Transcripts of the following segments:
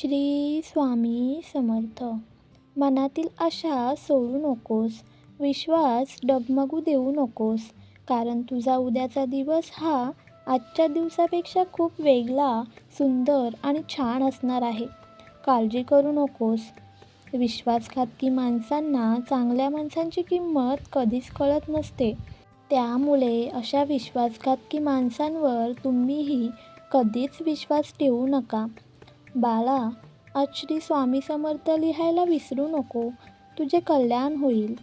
श्री स्वामी समर्थ. मनातील आशा सोडू नकोस विश्वास डगमगू देऊ नकोस कारण तुझा उद्याचा दिवस हा आजच्या दिवसापेक्षा खूप वेगळा सुंदर आणि छान असणार आहे. काळजी करू नकोस. विश्वासघातकी माणसांना चांगल्या माणसांची किंमत कधीच कळत नसते. त्यामुळे अशा विश्वासघातकी माणसांवर तुम्हीही कधीच विश्वास ठेवू नका. बाळा आज श्री स्वामी समर्थ लिहायला विसरू नको. तुझे कल्याण होईल.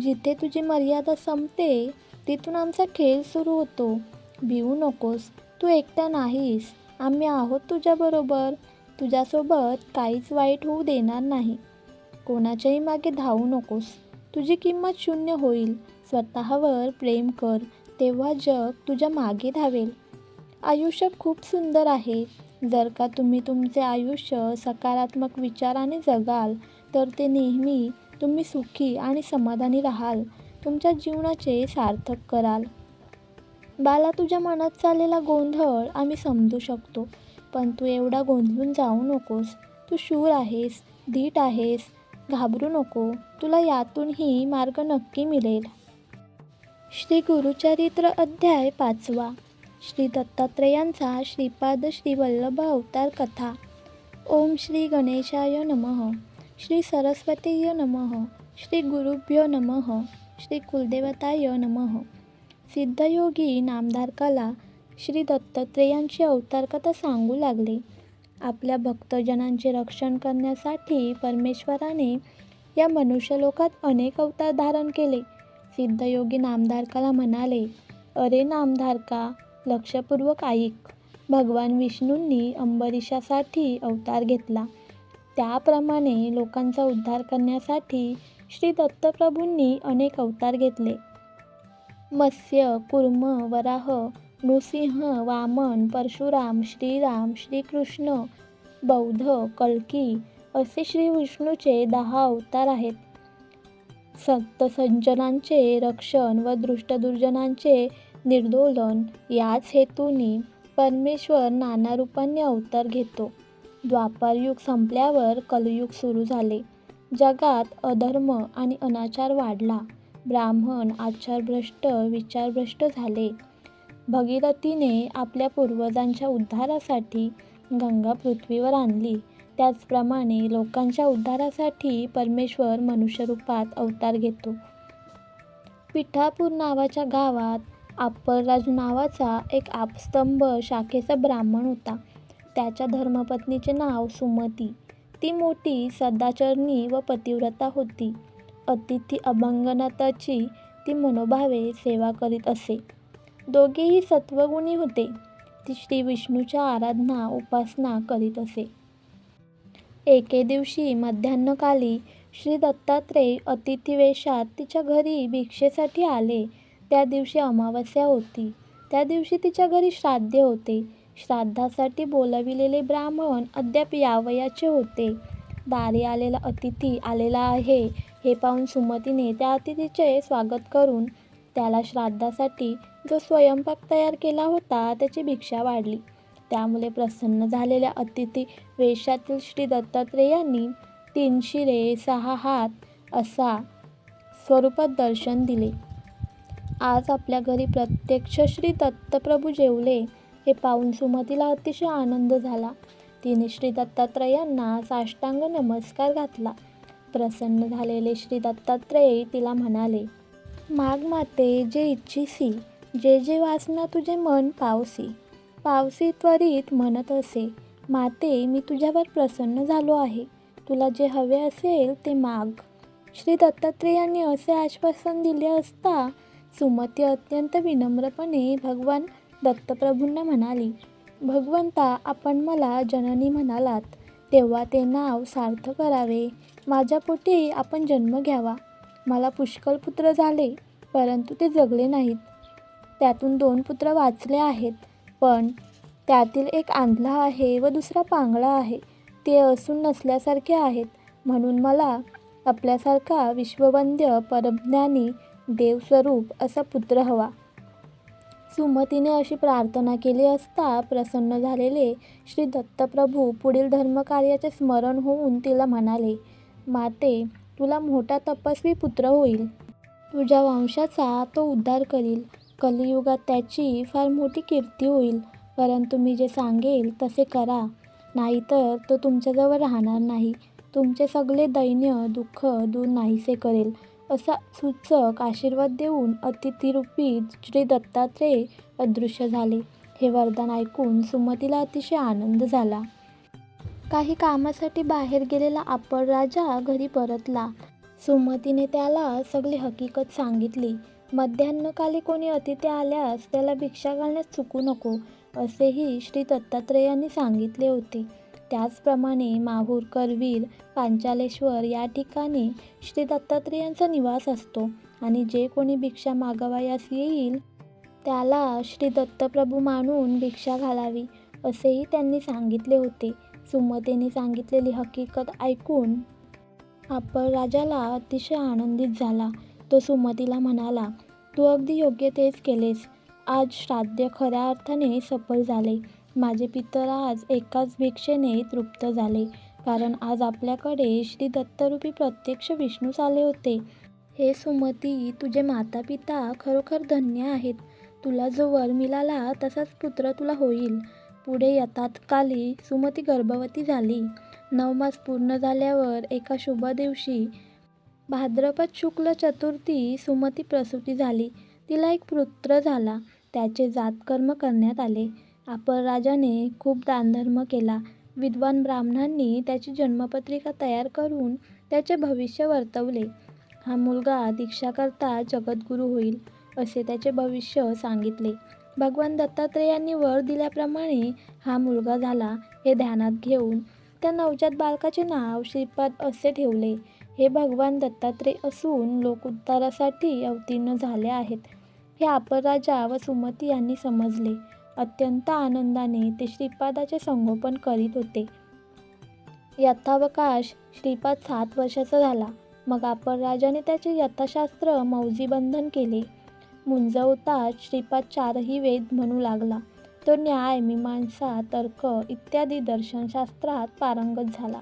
जिथे तुझी मर्यादा संपते तिथून आमचा खेळ सुरू होतो. भिवू नकोस. तू एकटा नाहीस. आम्ही आहोत तुझ्याबरोबर तुझ्यासोबत काहीच वाईट होऊ देणार नाही. कोणाच्याही मागे धावू नकोस. तुझी किंमत शून्य होईल. स्वतःवर प्रेम कर. तेव्हा जग तुझ्या मागे धावेल. आयुष्य खूप सुंदर आहे. जर का तुम्ही तुमचे आयुष्य सकारात्मक विचाराने जगाल तर ते नेहमी तुम्ही सुखी आणि समाधानी राहाल. तुमच्या जीवनाचे सार्थक कराल. बाला तुझ्या मनात चाललेला गोंधळ आम्ही समजू शकतो पण तू एवढा गोंधळून जाऊ नकोस. तू शूर आहेस धीट आहेस घाबरू नको. तुला यातूनही मार्ग नक्की मिळेल. श्री गुरुचरित्र अध्याय पाचवा. श्री दत्तात्रेयांचा श्रीपाद श्री वल्लभ अवतार कथा. ओम श्री गणेशाय नमः. श्री सरस्वतीय नमः. श्री गुरुभ्यो नमः. श्री कुलदेवताय नमः. सिद्धयोगी नामधारकाला श्री दत्तात्रेयांची अवतार कथा सांगू लागले. आपल्या भक्तजनांचे रक्षण करण्यासाठी परमेश्वराने या मनुष्यलोकात अनेक अवतार धारण केले. सिद्धयोगी नामधारकाला म्हणाले अरे नामधारका लक्षपूर्वक ऐक. भगवान विष्णूंनी अंबरीशासाठी अवतार घेतला. त्याप्रमाणे लोकांचा उद्धार करण्यासाठी श्री दत्तप्रभूंनी अनेक अवतार घेतले. मत्स्य कुर्म वराह नृसिंह वामन परशुराम श्रीराम श्रीकृष्ण बौद्ध कल्की असे श्री विष्णूचे दहा अवतार आहेत. सप्तसंजनांचे रक्षण व दृष्टदुर्जनांचे निर्दोलन याच हेतूने परमेश्वर नाना रूपांनी अवतार घेतो. द्वापारयुग संपल्यावर कलयुग सुरू झाले. जगात अधर्म आणि अनाचार वाढला. ब्राह्मण आचारभ्रष्ट विचारभ्रष्ट झाले. भगीरथीने आपल्या पूर्वजांच्या उद्धारासाठी गंगा पृथ्वीवर आणली. त्याचप्रमाणे लोकांच्या उद्धारासाठी परमेश्वर मनुष्यरूपात अवतार घेतो. पिठापूर नावाच्या गावात आपलराज नावाचा एक आपस्तंभ शाखेचा ब्राह्मण होता. त्याच्या धर्मपत्नीचे नाव सुमती. ती मोठी सदाचरणी व पतिव्रता होती. अतिथी अभंगनाथाची ती मनोभावे सेवा करीत असे. दोघेही सत्वगुणी होते. ती श्री विष्णूच्या आराधना उपासना करीत असे. एके दिवशी मध्यान्हकाली श्री दत्तात्रेय अतिथीवेशात तिच्या घरी भिक्षेसाठी आले. त्या दिवशी अमावस्या होती. त्या दिवशी तिच्या घरी श्राद्ध होते. श्राद्धासाठी बोलाविलेले ब्राह्मण अद्याप यावयाचे होते. दारी आलेला अतिथी आलेला आहे. हे पाहून सुमतीने त्या अतिथीचे स्वागत करून त्याला श्राद्धासाठी जो स्वयंपाक तयार केला होता त्याची भिक्षा वाढली. त्यामुळे प्रसन्न झालेल्या अतिथी वेशातील श्री दत्तात्रेयांनी तीन शिरे सहा हात असा स्वरूपात दर्शन दिले. आज आपल्या घरी प्रत्यक्ष श्री दत्तप्रभू जेवले. हे पाहून सुमतीला अतिशय आनंद झाला. तिने श्री दत्तात्रयांना साष्टांग नमस्कार घातला. प्रसन्न झालेले श्री दत्तात्रेय तिला म्हणाले माग माते जे इच्छिसी जे जे वासना तुझे मन पावसी पावसी त्वरित म्हणत असे. माते मी तुझ्यावर प्रसन्न झालो आहे. तुला जे हवे असेल ते माग श्री दत्तात्रेयांनी असे आश्वासन दिले असता सुमती अत्यंत विनम्रपणे भगवान दत्तप्रभूंना म्हणाली भगवंता आपण मला जननी म्हणालात तेव्हा ते नाव सार्थ करावे. माझ्या पोटी आपण जन्म घ्यावा. मला पुष्कळ पुत्र झाले परंतु ते जगले नाहीत. त्यातून दोन पुत्र वाचले आहेत पण त्यातील एक आंधळा आहे व दुसरा पांगळा आहे. ते असून नसल्यासारखे आहेत. म्हणून मला आपल्यासारखा विश्ववंद्य परमज्ञानी देवस्वरूप असा पुत्र हवा. सुमतीने अशी प्रार्थना केली असता प्रसन्न झालेले श्री दत्तप्रभू पुढील धर्मकार्याचे स्मरण होऊन तिला म्हणाले माते तुला मोठा तपस्वी पुत्र होईल. तुझ्या वंशाचा तो उद्धार करील. कलियुगात त्याची फार मोठी कीर्ती होईल. परंतु मी जे सांगेल तसे करा. नाहीतर तो तुमच्याजवळ राहणार नाही. तुमचे सगळे दैन्य दुःख दूर नाहीसे करेल. असा सूचक आशीर्वाद देऊन अतिथीरूपी श्री दत्तात्रेय अदृश्य झाले. हे वरदान ऐकून सुमतीला अतिशय आनंद झाला. काही कामासाठी बाहेर गेलेला आपण राजा घरी परतला. सुमतीने त्याला सगळी हकीकत सांगितली. मध्यान्हकाली कोणी अतिथी आल्यास त्याला भिक्षा घालण्यास चुकू नको असेही श्री दत्तात्रेयांनी सांगितले होते. त्याचप्रमाणे माहूर करवीर पांचालेश्वर या ठिकाणी श्री दत्तात्रेयांचा निवास असतो. आणि जे कोणी भिक्षा मागवायास येईल त्याला श्री दत्तप्रभू मानून भिक्षा घालावी असेही त्यांनी सांगितले होते. सुमतीने सांगितलेली हकीकत ऐकून आपण राजाला अतिशय आनंदित झाला. तो सुमतीला म्हणाला तू अगदी योग्य तेच केलेस. आज श्राद्ध खऱ्या अर्थाने सफल झाले. माझे पितर आज एकाच भिक्षेने तृप्त झाले कारण आज आपल्याकडे श्री दत्तरूपी प्रत्यक्ष विष्णूच आले होते. हे सुमती तुझे माता पिता खरोखर धन्य आहेत. तुला जो वर मिळाला तसाच पुत्र तुला होईल. पुढे यथातकाली सुमती गर्भवती झाली. नऊ मास पूर्ण झाल्यावर एका शुभ दिवशी भाद्रपद शुक्ल चतुर्थी सुमती प्रसूती झाली. तिला एक पुत्र झाला. त्याचे जातकर्म करण्यात आले. आपण राजाने खूप दानधर्म केला. विद्वान ब्राह्मणांनी त्याची जन्मपत्रिका तयार करून त्याचे भविष्य वर्तवले. हा मुलगा दीक्षाकरता जगद्गुरू होईल असे त्याचे भविष्य सांगितले. भगवान दत्तात्रेयांनी वर दिल्याप्रमाणे हा मुलगा झाला हे ध्यानात घेऊन. त्या नवजात बालकाचे नाव श्रीपाद असे ठेवले. हे भगवान दत्तात्रेय असून लोक उद्धारासाठी अवतीर्ण झाले आहेत. हे अपराजा व सुमती यांनी समजले. अत्यंत आनंदाने ते श्रीपादाचे संगोपन करीत होते. यथावकाश श्रीपाद सात वर्षाचा झाला. मग राजाने त्याचे यथाशास्त्र मौजीबंधन केले. मुंजवताच श्रीपाद चारही वेद म्हणू लागला. तो न्याय मीमांसा तर्क इत्यादी दर्शनशास्त्रात पारंगत झाला.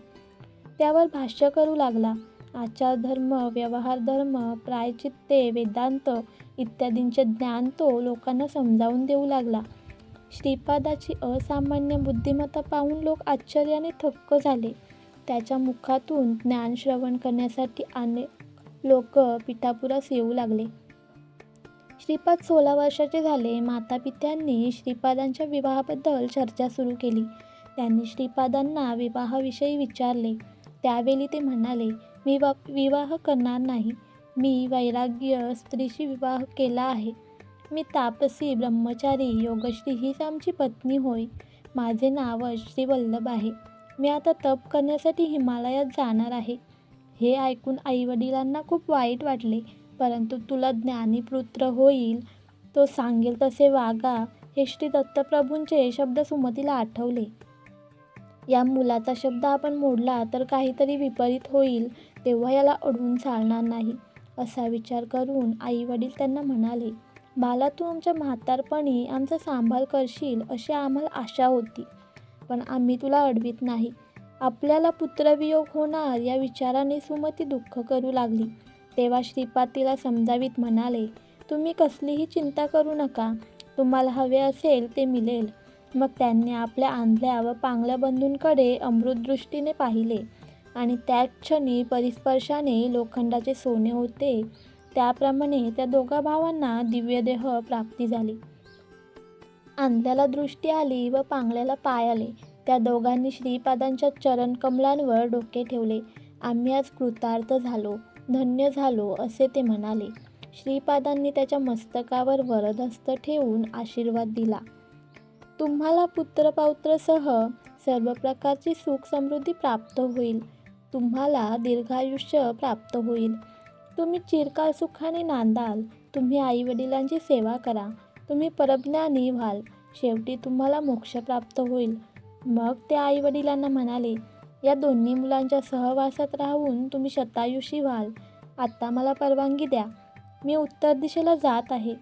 त्यावर भाष्य करू लागला. आचारधर्म व्यवहारधर्म व्यवहार धर्म प्रायचित्ते वेदांत इत्यादींचे ज्ञान तो लोकांना समजावून देऊ लागला. श्रीपादाची असामान्य बुद्धिमत्ता पाहून लोक आश्चर्याने थक्क झाले. त्याच्या मुखातून ज्ञान श्रवण करण्यासाठी अनेक लोक पिठापुरास येऊ लागले. श्रीपाद सोळा वर्षाचे झाले. मातापित्यांनी श्रीपादांच्या विवाहाबद्दल चर्चा सुरू केली. त्यांनी श्रीपादांना विवाहाविषयी विचारले. त्यावेळी ते म्हणाले मी वा विवाह करणार नाही. मी वैराग्य स्त्रीशी विवाह केला आहे. मी तापसी ब्रह्मचारी योगश्री हीच आमची पत्नी होय. माझे नाव श्री वल्लभ आहे. मी आता तप करण्यासाठी हिमालयात जाणार आहे. हे ऐकून आईवडिलांना खूप वाईट वाटले. परंतु तुला ज्ञानी पुत्र होईल तो सांगेल तसे वागा हे श्री दत्तप्रभूंचे शब्द सुमतीला आठवले. या मुलाचा शब्द आपण मोडला तर काहीतरी विपरीत होईल तेव्हा याला अडवून चालणार नाही असा विचार करून आई वडील त्यांना म्हणाले. बाला तू आमच्या म्हातारपणी आमचा सांभाळ करशील अशी आम्हाला आशा होती. पण आम्ही तुला अडवित नाही. आपल्याला पुत्रवियोग होणार या विचाराने सुमती दुःख करू लागली. तेव्हा श्रीपाद तिला समजावीत म्हणाले तुम्ही कसलीही चिंता करू नका. तुम्हाला हवे असेल ते मिळेल. मग त्यांनी आपल्या आंधळ्या व पांगल्या बंधूंकडे अमृतदृष्टीने पाहिले. आणि त्याच क्षणी परिस्पर्शाने लोखंडाचे सोने होते. त्याप्रमाणे त्या दोघा भावांना दिव्यदेह प्राप्ती झाली. आंधळ्याला दृष्टी आली व पांगल्याला पाय आले. त्या दोघांनी श्रीपादांच्या चरणकमलांवर डोके ठेवले. आम्ही आज कृतार्थ झालो धन्य झालो असे ते म्हणाले. श्रीपादांनी त्याच्या मस्तकावर वरदहस्त ठेवून आशीर्वाद दिला. तुम्हाला पुत्रपौत्रसह सर्व प्रकारची सुख समृद्धी प्राप्त होईल. तुम्हाला दीर्घायुष्य प्राप्त होईल. तुम्ही चिरकाल सुखाने नांदाल. तुम्ही आईवडिलांची सेवा करा. तुम्ही परज्ञानी व्हाल. शेवटी तुम्हाला मोक्ष प्राप्त होईल. मग ते आईवडिलांना म्हणाले या दोन्ही मुलांच्या सहवासात राहून तुम्ही शतायुषी व्हाल. आत्ता मला परवानगी द्या. मी उत्तर दिशेला जात आहे.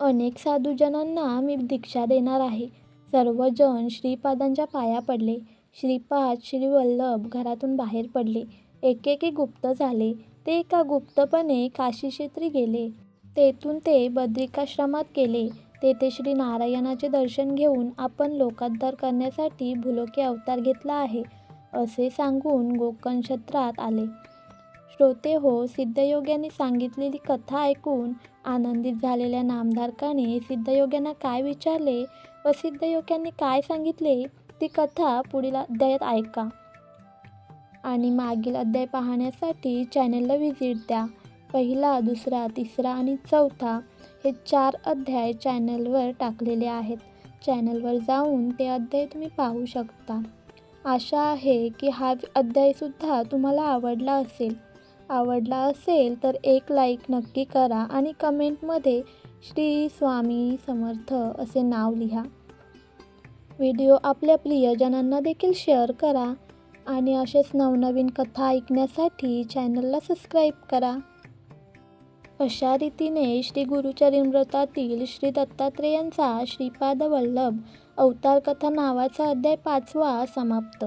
अनेक साधूजनांना मी दीक्षा देणार आहे. सर्वजण श्रीपादांच्या पाया पडले. श्रीपाद श्रीवल्लभ घरातून बाहेर पडले. एकेकी गुप्त झाले. ते एका गुप्तपणे काशीक्षेत्री गेले. तेथून ते बद्रिकाश्रमात गेले. तेथे श्री नारायणाचे दर्शन घेऊन आपण लोकोद्धार करण्यासाठी भूलोकी अवतार घेतला आहे असे सांगून गोकर्णक्षेत्रात आले. श्रोते हो सिद्धयोग्यांनी सांगितलेली कथा ऐकून आनंदित झालेल्या नामधारकाने सिद्धयोग्यांना काय विचारले व सिद्धयोग्यांनी काय सांगितले ती कथा पुढील अध्यायात ऐका. आणि मागील अध्याय पाहण्यासाठी चॅनलला व्हिजिट द्या. पहिला दुसरा तिसरा आणि चौथा हे चार अध्याय चॅनलवर टाकलेले आहेत. चॅनलवर जाऊन ते अध्याय तुम्ही पाहू शकता. आशा आहे की हा अध्यायसुद्धा तुम्हाला आवडला असेल. आवडला असेल तर एक लाईक नक्की करा आणि कमेंटमध्ये श्री स्वामी समर्थ असे नाव लिहा. व्हिडिओ आपल्या प्रियजनांना देखील शेअर करा. आणि असेच नवनवीन कथा ऐकण्यासाठी चॅनलला सबस्क्राईब करा. अशा रीतीने श्री गुरुचरिमृतातील श्री दत्तात्रेयांचा श्रीपाद वल्लभ अवतार कथा नावाचा अध्याय पाचवा समाप्त.